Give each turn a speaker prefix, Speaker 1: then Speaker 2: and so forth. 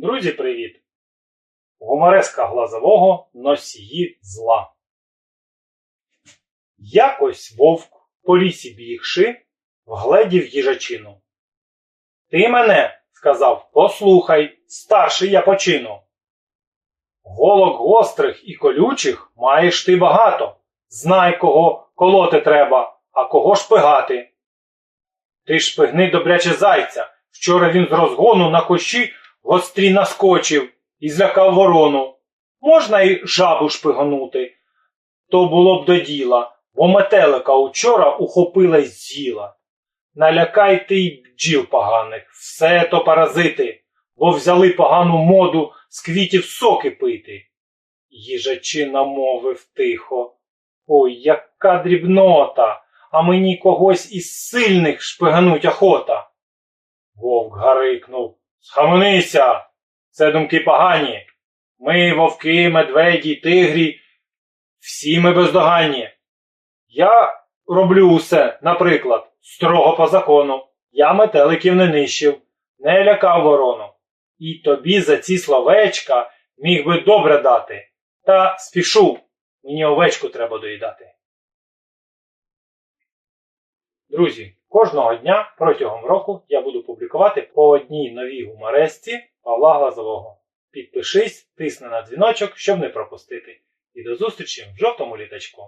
Speaker 1: Друзі, привіт! Гумореска глазового носії зла. Якось вовк по лісі бігши, вгледів їжачину. Ти мене, сказав, послухай, старший я почину. Голок гострих і колючих маєш ти багато. Знай, кого колоти треба, а кого шпигати. Ти шпигни добряче зайця. Вчора він з розгону на кощі гострі наскочив і злякав ворону. Можна й жабу шпигонути. То було б до діла, бо метелика учора ухопила й з'їла. Налякай ти й бджіл поганих, все то паразити, бо взяли погану моду з квітів соки пити. Їжачина мовив тихо. Ой, яка дрібнота, а мені когось із сильних шпигануть охота. Вовк гарикнув. Схаменися! Це думки погані. Ми, вовки, медведі, тигрі, всі ми бездоганні. Я роблю усе, наприклад, строго по закону. Я метеликів не нищив, не лякав ворону. І тобі за ці словечка міг би добре дати. Та спішу, мені овечку треба доїдати. Друзі, кожного дня протягом року я буду публікувати по одній новій гуморесці Павла Глазового. Підпишись, тисни на дзвіночок, щоб не пропустити. І до зустрічі в жовтому літачку.